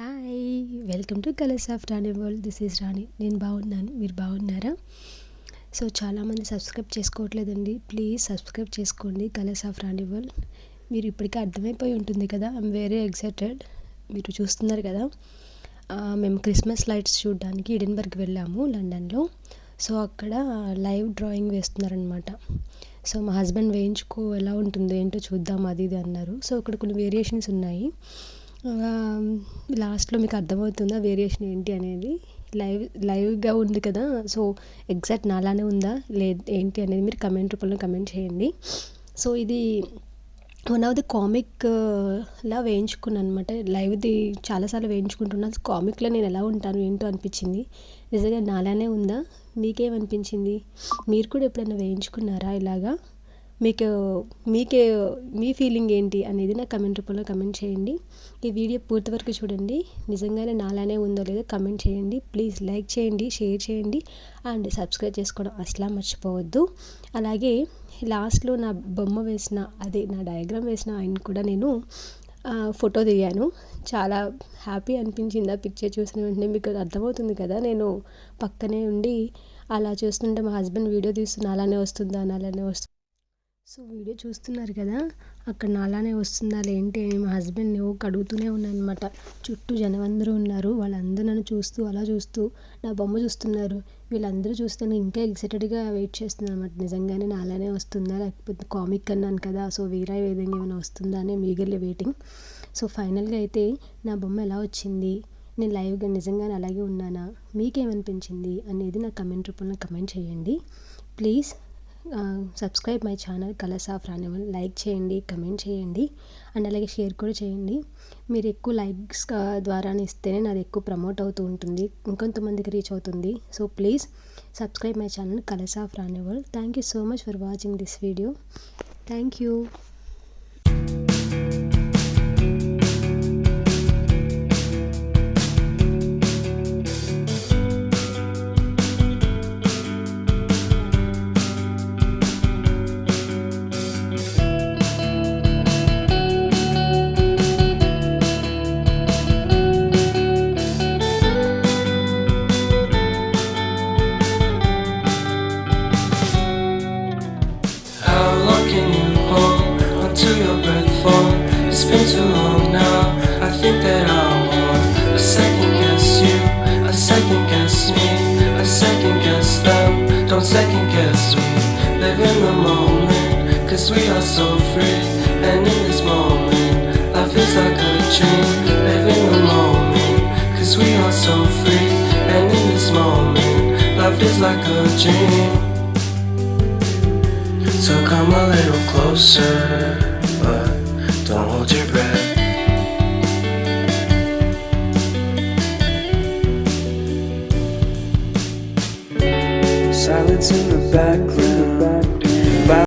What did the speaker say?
Hi welcome to colours of Rani world this is Rani నేను బాగున్నాను. మీరు బాగున్నారా? సో చాలామంది సబ్స్క్రైబ్ చేసుకోవట్లేదండి. ప్లీజ్ సబ్స్క్రైబ్ చేసుకోండి కలర్స్ ఆఫ్ రాణి వరల్డ్ మీరు ఇప్పటికే అర్థమైపోయి ఉంటుంది కదా? ఐఎమ్ వెరీ ఎక్సైటెడ్ మీరు చూస్తున్నారు కదా? మేము క్రిస్మస్ లైట్స్ చూడడానికి ఇడెన్బర్గ్ వెళ్ళాము లండన్లో సో అక్కడ లైవ్ డ్రాయింగ్ వేస్తున్నారనమాట సో మా హస్బెండ్ వేయించుకో ఎలా ఉంటుందో ఏంటో చూద్దాం అది ఇది అన్నారు. సో అక్కడ కొన్ని వేరియేషన్స్ ఉన్నాయి. లాస్ట్లో మీకు అర్థమవుతుందా వేరియేషన్ ఏంటి అనేది? లైవ్ లైవ్గా ఉంది కదా సో ఎగ్జాక్ట్ నాలానే ఉందా? లే ఏంటి అనేది మీరు కమెంట్ రూపంలో కమెంట్ చేయండి. సో ఇది వన్ ఆఫ్ ది కామిక్లా వేయించుకున్నాను అనమాట లైవ్ది చాలాసార్లు వేయించుకుంటున్నాను కామిక్లో నేను ఎలా ఉంటాను ఏంటో అనిపించింది. నిజంగా నాలానే ఉందా? మీకేమనిపించింది? మీరు కూడా ఎప్పుడైనా వేయించుకున్నారా ఇలాగా? మీకు మీకే మీ ఫీలింగ్ ఏంటి అనేది నా కమెంట్ రూపంలో కమెంట్ చేయండి. ఈ వీడియో పూర్తి వరకు చూడండి. నిజంగానే నాలానే ఉందో లేదో కమెంట్ చేయండి. ప్లీజ్ లైక్ చేయండి షేర్ చేయండి అండ్ సబ్స్క్రైబ్ చేసుకోవడం అసలా మర్చిపోవద్దు. అలాగే లాస్ట్లో నా బొమ్మ వేసిన అదే నా డయాగ్రామ్ వేసిన ఆయన కూడా నేను ఫోటో దిగాను. చాలా హ్యాపీ అనిపించింది. ఆ పిక్చర్ చూసిన వెంటనే మీకు అర్థమవుతుంది కదా. నేను పక్కనే ఉండి అలా చూస్తుంటే మా హస్బెండ్ వీడియో తీస్తున్నా అలానే వస్తుందా అని అలానే వస్తుందా సో వీడియో చూస్తున్నారు కదా అక్కడ నాలానే వస్తుందా లేంటి అని మా హస్బెండ్ ఓ అడుగుతూనే ఉన్నానమాట చుట్టూ జనం అందరూ ఉన్నారు వాళ్ళందరూ నన్ను చూస్తూ అలా చూస్తూ నా బొమ్మ చూస్తున్నారు. వీళ్ళందరూ చూస్తే నేను ఇంకా ఎక్సైటెడ్గా వెయిట్ చేస్తున్నాను అనమాట నిజంగానే నాలానే వస్తుందా లేకపోతే కామిక్ అన్నాను కదా సో వేరే విధంగా ఏమైనా వస్తుందా అని మీగర్లీ వెయిటింగ్ సో ఫైనల్గా అయితే నా బొమ్మ ఎలా వచ్చింది నేను లైవ్గా నిజంగానే అలాగే ఉన్నానా మీకేమనిపించింది అనేది నా కమెంట్ రూపంలో కమెంట్ చేయండి. Please subscribe my channel colours of Rani world like చేయండి కమెంట్ చేయండి అండ్ అలాగే షేర్ కూడా చేయండి. మీరు ఎక్కువ లైక్స్ ద్వారానే ఇస్తేనే నాది ఎక్కువ ప్రమోట్ అవుతూ ఉంటుంది ఇంకొంతమందికి రీచ్ అవుతుంది. So please subscribe my channel colours of Rani world thank you so much for watching this video thank you Can you hold until your breath for? It's been too long now. I think that I want a second guess you, a second guess me, a second guess them. Don't second guess me. Live in the moment, cause we are so free. And in this moment, life is like a dream. Live in the moment, cause we are so free. And in this moment, life is like a dream. So come a little closer, but don't hold your breath. Silence in the background.